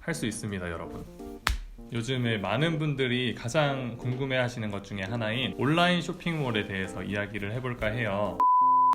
할 수 있습니다, 여러분. 요즘에 많은 분들이 가장 궁금해 하시는 것 중에 하나인 온라인 쇼핑몰에 대해서 이야기를 해볼까 해요.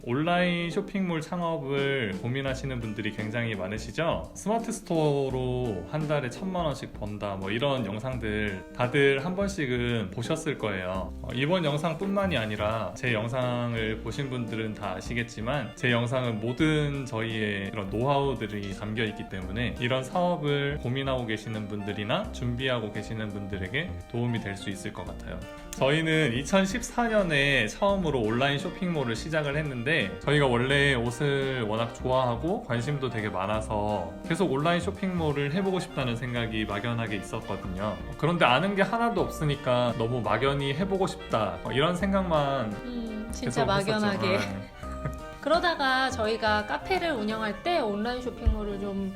온라인 쇼핑몰 창업을 고민하시는 분들이 굉장히 많으시죠? 스마트 스토어로 한 달에 천만 원씩 번다 뭐 이런 영상들 다들 한 번씩은 보셨을 거예요. 어, 이번 영상뿐만이 아니라 제 영상을 보신 분들은 다 아시겠지만 제 영상은 모든 저희의 그런 노하우들이 담겨 있기 때문에 이런 사업을 고민하고 계시는 분들이나 준비하고 계시는 분들에게 도움이 될 수 있을 것 같아요. 저희는 2014년에 처음으로 온라인 쇼핑몰을 시작을 했는데 저희가 원래 옷을 워낙 좋아하고 관심도 되게 많아서 계속 온라인 쇼핑몰을 해보고 싶다는 생각이 막연하게 있었거든요. 그런데 아는 게 하나도 없으니까 너무 막연히 해보고 싶다 어, 이런 생각만 음, 계속 진짜 막연하게. 네. 그러다가 저희가 카페를 운영할 때 온라인 쇼핑몰을 좀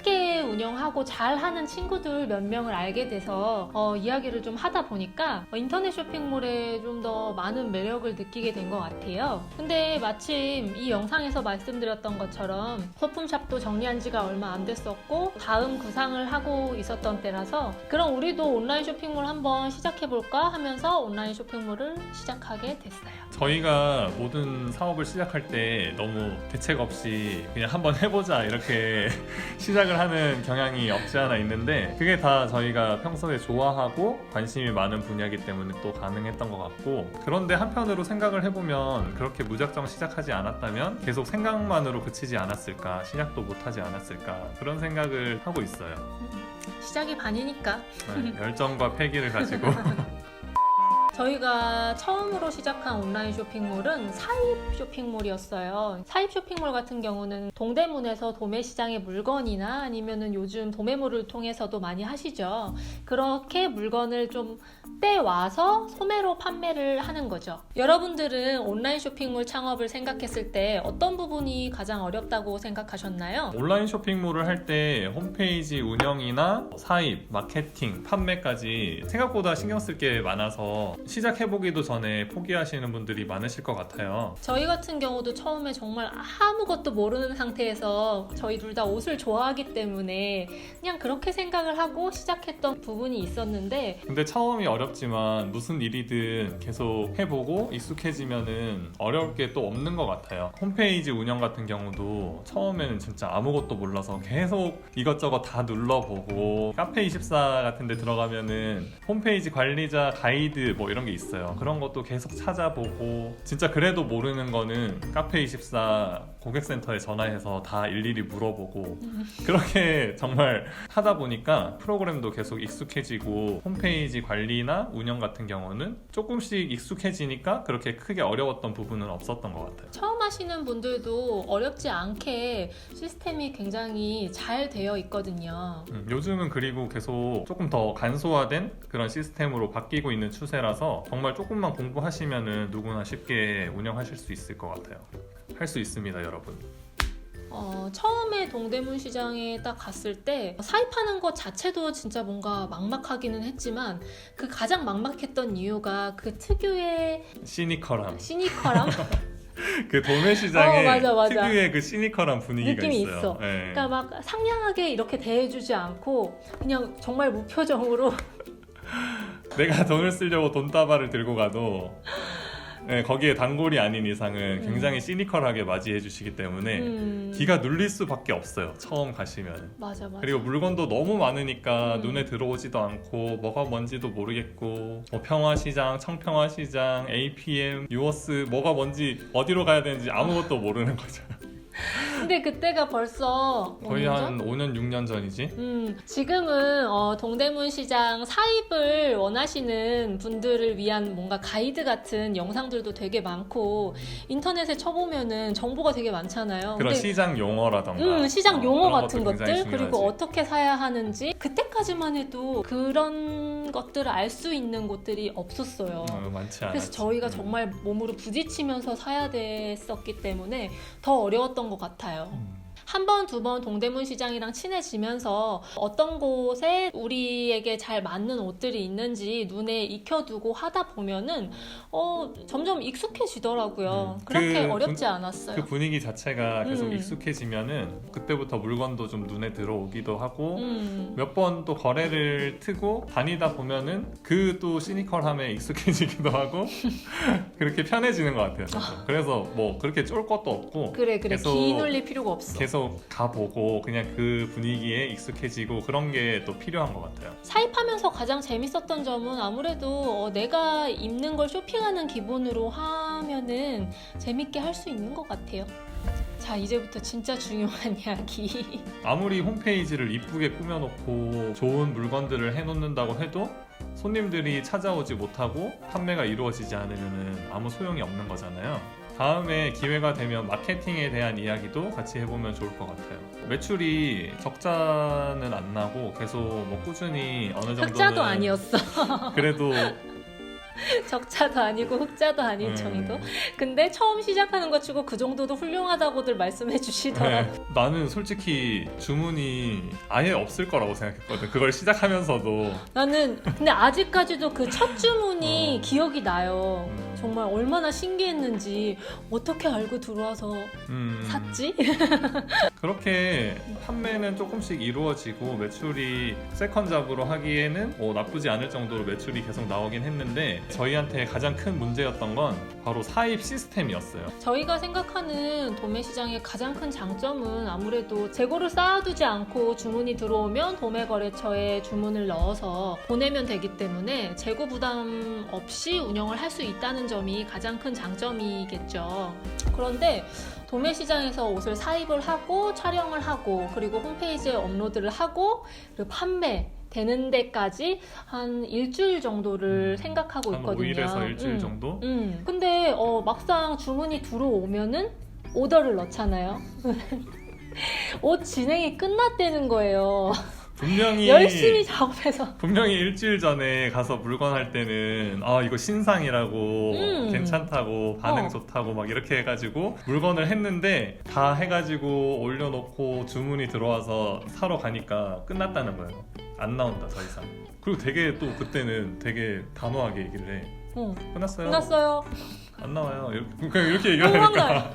크게 운영하고 잘하는 친구들 몇 명을 알게 돼서 어, 이야기를 좀 하다 보니까 어, 인터넷 쇼핑몰에 좀 더 많은 매력을 느끼게 된 것 같아요. 근데 마침 이 영상에서 말씀드렸던 것처럼 소품샵도 정리한 지가 얼마 안 됐었고 다음 구상을 하고 있었던 때라서 그럼 우리도 온라인 쇼핑몰 한번 시작해볼까 하면서 온라인 쇼핑몰을 시작하게 됐어요. 저희가 모든 사업을 시작할 때 너무 대책 없이 그냥 한번 해보자 이렇게 시작 을 하는 경향이 없지 않아 있는데 그게 다 저희가 평소에 좋아하고 관심이 많은 분야이기 때문에 또 가능했던 것 같고 그런데 한편으로 생각을 해보면 그렇게 무작정 시작하지 않았다면 계속 생각만으로 그치지 않았을까 시작도 못하지 않았을까 그런 생각을 하고 있어요. 시작이 반이니까. 네, 열정과 패기를 가지고 저희가 처음으로 시작한 온라인 쇼핑몰은 사입 쇼핑몰이었어요. 사입 쇼핑몰 같은 경우는 동대문에서 도매 시장의 물건이나 아니면은 요즘 도매몰을 통해서도 많이 하시죠. 그렇게 물건을 좀 떼와서 소매로 판매를 하는 거죠. 여러분들은 온라인 쇼핑몰 창업을 생각했을 때 어떤 부분이 가장 어렵다고 생각하셨나요? 온라인 쇼핑몰을 할 때 홈페이지 운영이나 사입, 마케팅, 판매까지 생각보다 신경 쓸 게 많아서 시작해보기도 전에 포기하시는 분들이 많으실 것 같아요. 저희 같은 경우도 처음에 정말 아무것도 모르는 상태에서 저희 둘 다 옷을 좋아하기 때문에 그냥 그렇게 생각을 하고 시작했던 부분이 있었는데 근데 처음이 어렵지만 무슨 일이든 계속 해보고 익숙해지면은 어려울 게 또 없는 것 같아요. 홈페이지 운영 같은 경우도 처음에는 진짜 아무것도 몰라서 계속 이것저것 다 눌러보고 카페24 같은 데 들어가면은 홈페이지 관리자 가이드 뭐 이런 게 있어요. 그런 것도 계속 찾아보고 진짜 그래도 모르는 거는 카페24 고객센터에 전화해서 다 일일이 물어보고 그렇게 정말 하다 보니까 프로그램도 계속 익숙해지고 홈페이지 관리나 운영 같은 경우는 조금씩 익숙해지니까 그렇게 크게 어려웠던 부분은 없었던 것 같아요. 처음 하시는 분들도 어렵지 않게 시스템이 굉장히 잘 되어 있거든요. 음, 요즘은 그리고 계속 조금 더 간소화된 그런 시스템으로 바뀌고 있는 추세라서 정말 조금만 공부하시면은 누구나 쉽게 운영하실 수 있을 것 같아요. 할 수 있습니다, 여러분. 어, 처음에 동대문 시장에 딱 갔을 때 사입하는 것 자체도 진짜 뭔가 막막하기는 했지만 그 가장 막막했던 이유가 그 특유의 시니컬함. 시니컬함 그 도매 시장에 어, 맞아, 맞아. 특유의 그 시니컬한 분위기가 느낌이 있어요. 있어. 예. 그러니까 막 상냥하게 이렇게 대해주지 않고 그냥 정말 무표정으로 내가 돈을 쓰려고 돈다발을 들고 가도 예, 거기에 단골이 아닌 이상은 음. 굉장히 시니컬하게 맞이해 주시기 때문에 음, 기가 눌릴 수밖에 없어요. 처음 가시면. 맞아 맞아 그리고 물건도 너무 많으니까 음. 눈에 들어오지도 않고 뭐가 뭔지도 모르겠고 뭐 평화시장, 청평화시장, APM, 유어스 뭐가 뭔지 어디로 가야 되는지 아무것도 모르는 거죠. 근데 그때가 벌써 거의 5년 한 전? 5년, 6년 전이지. 음, 지금은 어, 동대문 시장 사입을 원하시는 분들을 위한 뭔가 가이드 같은 영상들도 되게 많고 인터넷에 쳐보면은 정보가 되게 많잖아요. 그런 근데 시장 용어라던가 음, 시장 어, 용어 그런 같은 것들 굉장히 그리고 중요하지. 어떻게 사야 하는지 그때까지만 해도 그런 것들을 알 수 있는 곳들이 없었어요. 어, 많지 않아. 그래서 저희가 정말 몸으로 부딪히면서 사야 됐었기 때문에 더 어려웠던 것 같아요. 음. 한 번, 두 번 동대문 시장이랑 친해지면서 어떤 곳에 우리에게 잘 맞는 옷들이 있는지 눈에 익혀두고 하다 보면은 어, 점점 익숙해지더라고요. 음, 그렇게 그 어렵지 분- 않았어요. 그 분위기 자체가 계속 음. 익숙해지면은 그때부터 물건도 좀 눈에 들어오기도 하고 음. 몇번 또 거래를 트고 다니다 보면은 그 또 시니컬함에 익숙해지기도 하고 그렇게 편해지는 것 같아요. 저도. 그래서 뭐 그렇게 쫄 것도 없고 그래 그래 계속- 기 눌릴 필요가 없어. 계속 가보고 그냥 그 분위기에 익숙해지고 그런 게 또 필요한 것 같아요. 사입하면서 가장 재밌었던 점은 아무래도 어, 내가 입는 걸 쇼핑하는 기분으로 하면은 재밌게 할 수 있는 것 같아요. 자 이제부터 진짜 중요한 이야기. 아무리 홈페이지를 이쁘게 꾸며놓고 좋은 물건들을 해놓는다고 해도 손님들이 찾아오지 못하고 판매가 이루어지지 않으면 아무 소용이 없는 거잖아요. 다음에 기회가 되면 마케팅에 대한 이야기도 같이 해보면 좋을 것 같아요. 매출이 적자는 안 나고 계속 뭐 꾸준히 어느 정도는 흑자도 아니었어. 그래도 적자도 아니고 흑자도 아닌 음, 정도. 근데 처음 시작하는 것 치고 그 정도도 훌륭하다고들 말씀해 주시더라고. 네, 나는 솔직히 주문이 아예 없을 거라고 생각했거든. 그걸 시작하면서도 나는 근데 아직까지도 그 첫 주문이 어. 기억이 나요. 음, 정말 얼마나 신기했는지 어떻게 알고 들어와서 음, 샀지? 그렇게 판매는 조금씩 이루어지고 매출이 세컨 잡으로 하기에는 뭐 나쁘지 않을 정도로 매출이 계속 나오긴 했는데 저희한테 가장 큰 문제였던 건 바로 사입 시스템이었어요. 저희가 생각하는 도매 시장의 가장 큰 장점은 아무래도 재고를 쌓아두지 않고 주문이 들어오면 도매 거래처에 주문을 넣어서 보내면 되기 때문에 재고 부담 없이 운영을 할 수 있다는 점이 가장 큰 장점이겠죠. 그런데 도매 시장에서 옷을 사입을 하고 촬영을 하고 그리고 홈페이지에 업로드를 하고 판매 되는 데까지 한 일주일 정도를 음, 생각하고 한 있거든요. 5일에서 일주일 음. 정도? 음. 근데 어, 막상 주문이 들어오면은 오더를 넣잖아요. 옷 진행이 끝났다는 거예요. 분명히 열심히 작업해서. 분명히 일주일 전에 가서 물건 할 때는 아 이거 신상이라고 음. 괜찮다고 반응 어. 좋다고 막 이렇게 해가지고 물건을 했는데 다 해가지고 올려놓고 주문이 들어와서 사러 가니까 끝났다는 거예요. 안 나온다 더 이상. 그리고 되게 또 그때는 되게 단호하게 얘기를 해. 응. 끝났어요. 끝났어요. 안 나와요. 이렇게, 그냥 이렇게 얘기하니까. 화나요.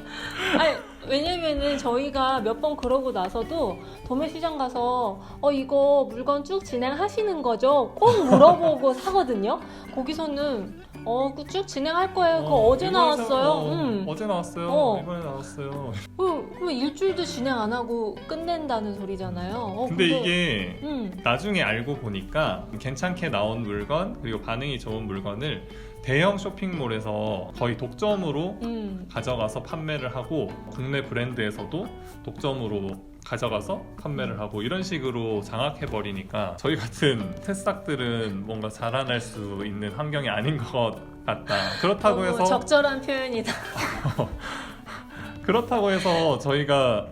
아니, 왜냐면은 저희가 몇 번 그러고 나서도 도매 시장 가서 어 이거 물건 쭉 진행하시는 거죠? 꼭 물어보고 사거든요. 거기서는 어쭉 진행할 거예요. 그거 어, 제 이번에 사- 나왔어요. 어, 음. 어제 나왔어요. 어. 이번에 나왔어요. 그, 그럼 일주일도 진행 안 하고 끝낸다는 소리잖아요. 어, 근데 그거- 이게 음. 나중에 알고 보니까 괜찮게 나온 물건 그리고 반응이 좋은 물건을 대형 쇼핑몰에서 거의 독점으로 음. 가져가서 판매를 하고 국내 브랜드에서도 독점으로 가져가서 판매를 하고 이런 식으로 장악해 버리니까 저희 같은 새싹들은 뭔가 자라날 수 있는 환경이 아닌 것 같다. 그렇다고 해서 적절한 표현이다. 그렇다고 해서 저희가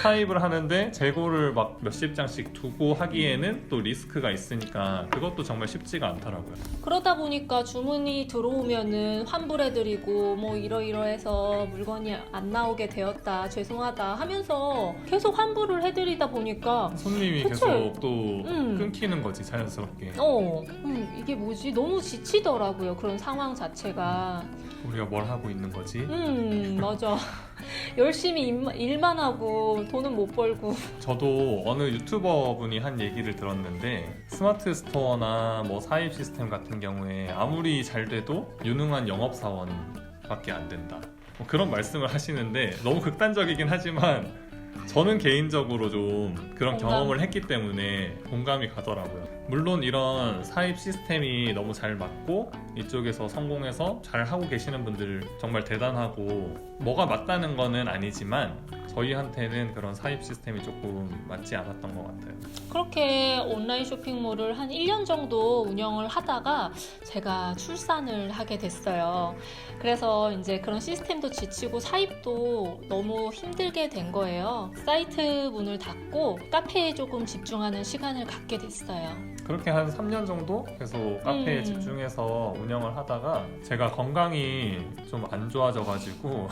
사입을 하는데 재고를 막 몇십 장씩 두고 하기에는 또 리스크가 있으니까 그것도 정말 쉽지가 않더라고요. 그러다 보니까 주문이 들어오면은 환불해드리고 뭐 이러이러해서 물건이 안 나오게 되었다 죄송하다 하면서 계속 환불을 해드리다 보니까 손님이 그치? 계속 또 음. 끊기는 거지 자연스럽게. 어 음, 이게 뭐지 너무 지치더라고요 그런 상황 자체가 우리가 뭘 하고 있는 거지? 음 맞아 열심히 일만, 일만 하고 돈은 못 벌고 저도 어느 유튜버 분이 한 얘기를 들었는데 스마트 스토어나 뭐 사입 시스템 같은 경우에 아무리 잘 돼도 유능한 영업 사원밖에 안 된다. 뭐 그런 말씀을 하시는데 너무 극단적이긴 하지만 저는 개인적으로 좀 그런 공감. 경험을 했기 때문에 공감이 가더라고요. 물론 이런 사입 시스템이 너무 잘 맞고 이쪽에서 성공해서 잘 하고 계시는 분들 정말 대단하고 뭐가 맞다는 거는 아니지만 저희한테는 그런 사입 시스템이 조금 맞지 않았던 것 같아요. 그렇게 온라인 쇼핑몰을 한 1년 정도 운영을 하다가 제가 출산을 하게 됐어요. 그래서 이제 그런 시스템도 지치고 사입도 너무 힘들게 된 거예요. 사이트 문을 닫고 카페에 조금 집중하는 시간을 갖게 됐어요. 그렇게 한 3년 정도 계속 카페에 음. 집중해서 운영을 하다가 제가 건강이 좀 안 좋아져가지고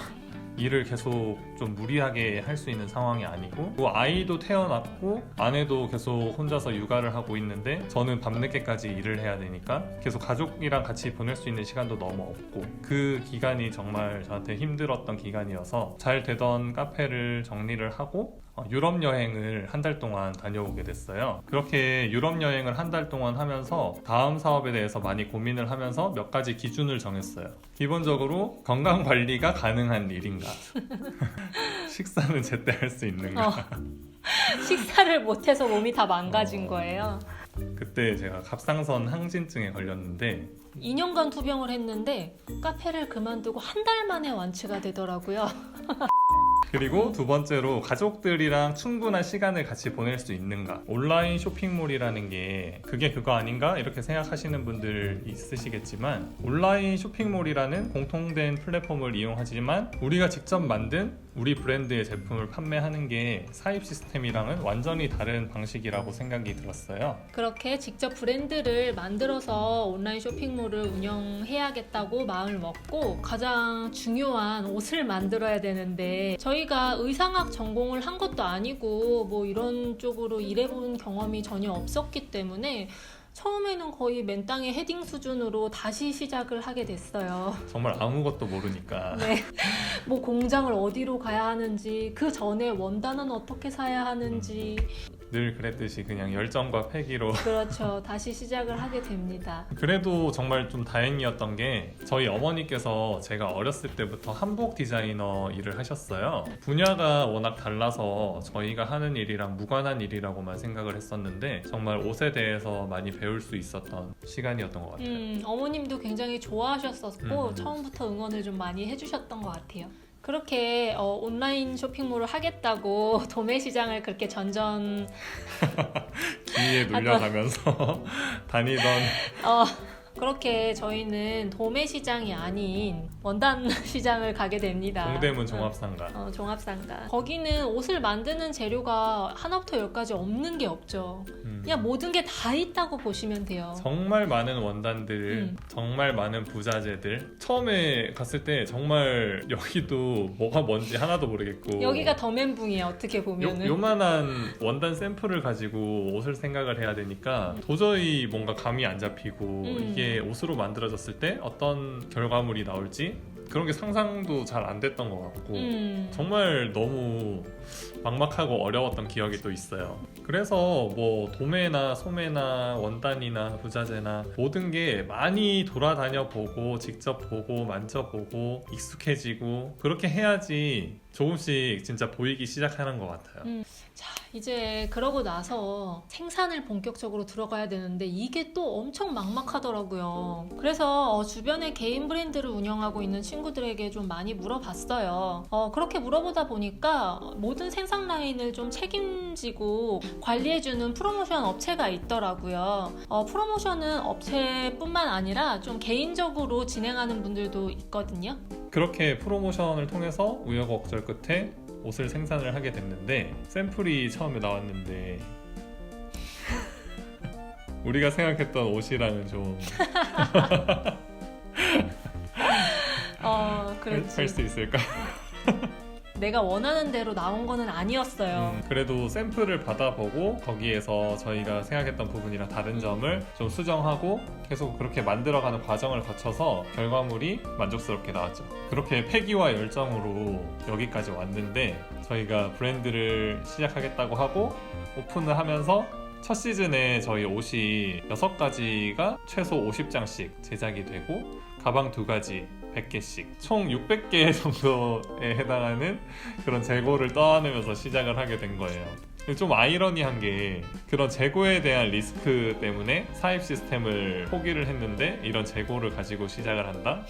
일을 계속 좀 무리하게 할 수 있는 상황이 아니고 또 아이도 태어났고 아내도 계속 혼자서 육아를 하고 있는데 저는 밤늦게까지 일을 해야 되니까 계속 가족이랑 같이 보낼 수 있는 시간도 너무 없고 그 기간이 정말 저한테 힘들었던 기간이어서 잘 되던 카페를 정리를 하고 어, 유럽 여행을 한 달 동안 다녀오게 됐어요. 그렇게 유럽 여행을 한 달 동안 하면서 다음 사업에 대해서 많이 고민을 하면서 몇 가지 기준을 정했어요. 기본적으로 건강 관리가 가능한 일인가? 식사는 제때 할 수 있는가? 어. 식사를 못해서 몸이 다 망가진 거예요. 그때 제가 갑상선 항진증에 걸렸는데 2년간 투병을 했는데 카페를 그만두고 한 달 만에 완치가 되더라고요. 그리고 두 번째로 가족들이랑 충분한 시간을 같이 보낼 수 있는가? 온라인 쇼핑몰이라는 게 그게 그거 아닌가? 이렇게 생각하시는 분들 있으시겠지만 온라인 쇼핑몰이라는 공통된 플랫폼을 이용하지만 우리가 직접 만든 우리 브랜드의 제품을 판매하는 게 사입 시스템이랑은 완전히 다른 방식이라고 생각이 들었어요. 그렇게 직접 브랜드를 만들어서 온라인 쇼핑몰을 운영해야겠다고 마음을 먹고 가장 중요한 옷을 만들어야 되는데 저희가 의상학 전공을 한 것도 아니고 뭐 이런 쪽으로 일해본 경험이 전혀 없었기 때문에 처음에는 거의 맨땅에 헤딩 수준으로 다시 시작을 하게 됐어요. 정말 아무것도 모르니까 네. 뭐 공장을 어디로 가야 하는지, 그 전에 원단은 어떻게 사야 하는지, 늘 그랬듯이 그냥 열정과 패기로 그렇죠. 다시 시작을 하게 됩니다. 그래도 정말 좀 다행이었던 게 저희 어머니께서 제가 어렸을 때부터 한복 디자이너 일을 하셨어요. 분야가 워낙 달라서 저희가 하는 일이랑 무관한 일이라고만 생각을 했었는데 정말 옷에 대해서 많이 배울 수 있었던 시간이었던 것 같아요. 음, 어머님도 굉장히 좋아하셨었고 음. 처음부터 응원을 좀 많이 해주셨던 것 같아요. 그렇게 어, 온라인 쇼핑몰을 하겠다고 도매 시장을 그렇게 전전 기회에 눌려가면서 다니던 어, 그렇게 저희는 도매 시장이 아닌 원단 시장을 가게 됩니다. 동대문 종합상가. 어, 종합상가. 거기는 옷을 만드는 재료가 하나부터 열까지 없는 게 없죠. 음. 그냥 모든 게 다 있다고 보시면 돼요. 정말 많은 원단들, 음. 정말 많은 부자재들. 처음에 갔을 때 정말 여기도 뭐가 뭔지 하나도 모르겠고 여기가 더 멘붕이야 어떻게 요, 보면은. 요만한 원단 샘플을 가지고 옷을 생각을 해야 되니까 도저히 뭔가 감이 안 잡히고 음. 이게 옷으로 만들어졌을 때 어떤 결과물이 나올지 그런 게 상상도 잘 안 됐던 것 같고 음. 정말 너무 막막하고 어려웠던 기억이 또 있어요. 그래서 뭐 도매나 소매나 원단이나 부자재나 모든 게 많이 돌아다녀 보고 직접 보고 만져보고 익숙해지고 그렇게 해야지 조금씩 진짜 보이기 시작하는 것 같아요. 음. 자, 이제 그러고 나서 생산을 본격적으로 들어가야 되는데 이게 또 엄청 막막하더라고요. 그래서 어, 주변에 개인 브랜드를 운영하고 있는 친구들에게 좀 많이 물어봤어요. 어, 그렇게 물어보다 보니까 모든 생산 라인을 좀 책임지고 관리해주는 프로모션 업체가 있더라고요. 어, 프로모션은 업체뿐만 아니라 좀 개인적으로 진행하는 분들도 있거든요. 그렇게 프로모션을 통해서 우여곡절 끝에 옷을 생산을 하게 됐는데 샘플이 처음에 나왔는데 우리가 생각했던 옷이랑은 좀 어, 그렇지. 할수 있을까? 내가 원하는 대로 나온 거는 아니었어요. 음, 그래도 샘플을 받아보고 거기에서 저희가 생각했던 부분이랑 다른 점을 좀 수정하고 계속 그렇게 만들어가는 과정을 거쳐서 결과물이 만족스럽게 나왔죠. 그렇게 패기와 열정으로 여기까지 왔는데 저희가 브랜드를 시작하겠다고 하고 오픈을 하면서 첫 시즌에 저희 옷이 6가지가 최소 50장씩 제작이 되고 가방 두 가지 100개씩 총 600개 정도에 해당하는 그런 재고를 떠안으면서 시작을 하게 된 거예요. 좀 아이러니한 게 그런 재고에 대한 리스크 때문에 사입 시스템을 포기를 했는데 이런 재고를 가지고 시작을 한다?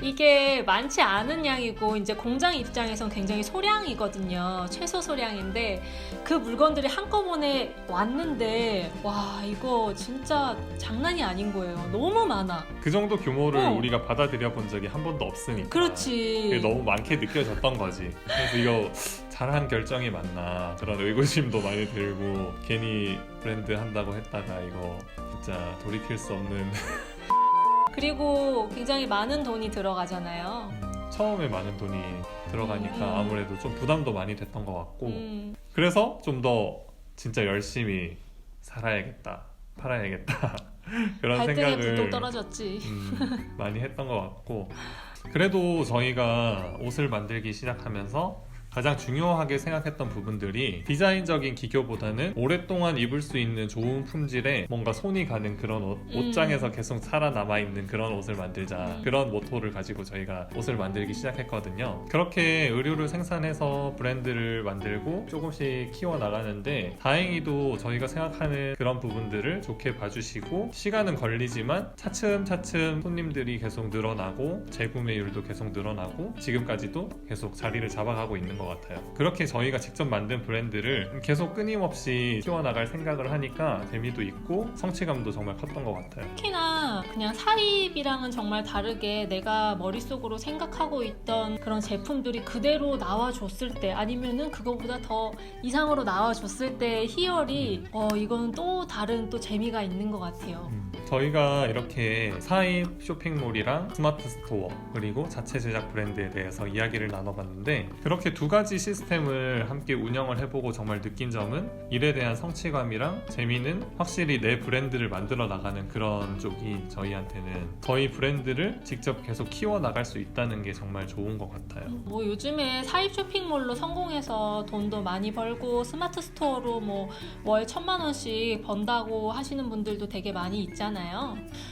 이게 많지 않은 양이고 이제 공장 입장에선 굉장히 소량이거든요. 최소 소량인데 그 물건들이 한꺼번에 왔는데 와 이거 진짜 장난이 아닌 거예요. 너무 많아. 그 정도 규모를 어. 우리가 받아들여 본 적이 한 번도 없으니까 그렇지. 너무 많게 느껴졌던 거지. 그래서 이거 잘한 결정이 맞나 그런 의구심도 많이 들고 괜히 브랜드 한다고 했다가 이거 진짜 돌이킬 수 없는 그리고 굉장히 많은 돈이 들어가잖아요. 처음에 많은 돈이 들어가니까 음. 아무래도 좀 부담도 많이 됐던 것 같고 음, 그래서 좀 더 진짜 열심히 살아야겠다 팔아야겠다 그런 발등에 생각을 떨어졌지. 음, 많이 했던 것 같고 그래도 저희가 옷을 만들기 시작하면서 가장 중요하게 생각했던 부분들이 디자인적인 기교보다는 오랫동안 입을 수 있는 좋은 품질의 뭔가 손이 가는 그런 옷, 음. 옷장에서 계속 살아남아 있는 그런 옷을 만들자 음. 그런 모토를 가지고 저희가 옷을 만들기 시작했거든요. 그렇게 의류를 생산해서 브랜드를 만들고 조금씩 키워 나가는데 다행히도 저희가 생각하는 그런 부분들을 좋게 봐주시고 시간은 걸리지만 차츰차츰 손님들이 계속 늘어나고 재구매율도 계속 늘어나고 지금까지도 계속 자리를 잡아가고 있는 것 같아요. 그렇게 저희가 직접 만든 브랜드를 계속 끊임없이 키워나갈 생각을 하니까 재미도 있고 성취감도 정말 컸던 것 같아요. 특히나 그냥 사입이랑은 정말 다르게 내가 머릿속으로 생각하고 있던 그런 제품들이 그대로 나와줬을 때 아니면은 그거보다 더 이상으로 나와줬을 때의 희열이 어 이건 또 다른 또 재미가 있는 것 같아요. 음, 저희가 이렇게 사입 쇼핑몰이랑 스마트 스토어 그리고 자체 제작 브랜드에 대해서 이야기를 나눠봤는데 그렇게 두 가지 시스템을 함께 운영을 해보고 정말 느낀 점은 일에 대한 성취감이랑 재미는 확실히 내 브랜드를 만들어 나가는 그런 쪽이 저희한테는 저희 브랜드를 직접 계속 키워 나갈 수 있다는 게 정말 좋은 것 같아요. 뭐 요즘에 사입 쇼핑몰로 성공해서 돈도 많이 벌고 스마트 스토어로 뭐 월 천만 원씩 번다고 하시는 분들도 되게 많이 있잖아요.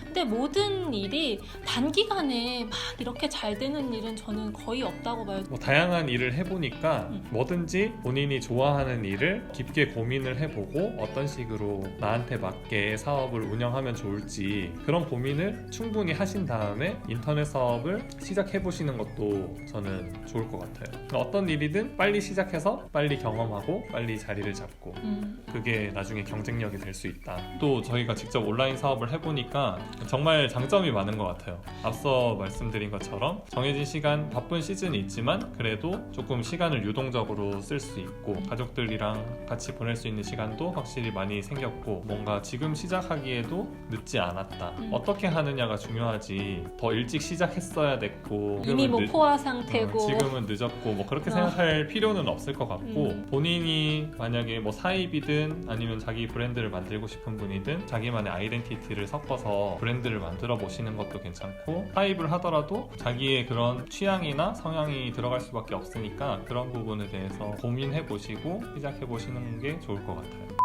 근데 모든 일이 단기간에 막 이렇게 잘 되는 일은 저는 거의 없다고 봐요. 뭐 다양한 일을 해보니까 음. 뭐든지 본인이 좋아하는 일을 깊게 고민을 해보고 어떤 식으로 나한테 맞게 사업을 운영하면 좋을지 그런 고민을 충분히 하신 다음에 인터넷 사업을 시작해보시는 것도 저는 좋을 것 같아요. 그러니까 어떤 일이든 빨리 시작해서 빨리 경험하고 빨리 자리를 잡고 음, 그게 나중에 경쟁력이 될 수 있다. 또 저희가 직접 온라인 사업을 해보니까 정말 장점이 많은 것 같아요. 앞서 말씀드린 것처럼 정해진 시간 바쁜 시즌이 있지만 그래도 조금 시간을 유동적으로 쓸 수 있고 가족들이랑 같이 보낼 수 있는 시간도 확실히 많이 생겼고 뭔가 지금 시작하기에도 늦지 않았다. 음. 어떻게 하느냐가 중요하지. 더 일찍 시작했어야 됐고 이미 뭐 늦- 포화 어, 상태고 지금은 늦었고 뭐 그렇게 어. 생각할 필요는 없을 것 같고 음. 본인이 만약에 뭐 사입이든 아니면 자기 브랜드를 만들고 싶은 분이든 자기만의 아이덴티티를 섞어서 브랜드를 만들어 보시는 것도 괜찮고 사입을 하더라도 자기의 그런 취향이나 성향이 들어갈 수밖에 없으니까 그런 부분에 대해서 고민해 보시고 시작해 보시는 게 좋을 것 같아요.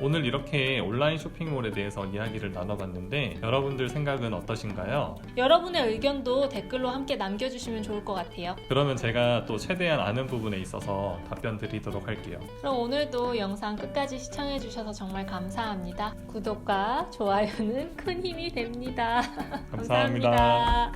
오늘 이렇게 온라인 쇼핑몰에 대해서 이야기를 나눠봤는데 여러분들 생각은 어떠신가요? 여러분의 의견도 댓글로 함께 남겨주시면 좋을 것 같아요. 그러면 제가 또 최대한 아는 부분에 있어서 답변 드리도록 할게요. 그럼 오늘도 영상 끝까지 시청해주셔서 정말 감사합니다. 구독과 좋아요는 큰 힘이 됩니다. 감사합니다. 감사합니다.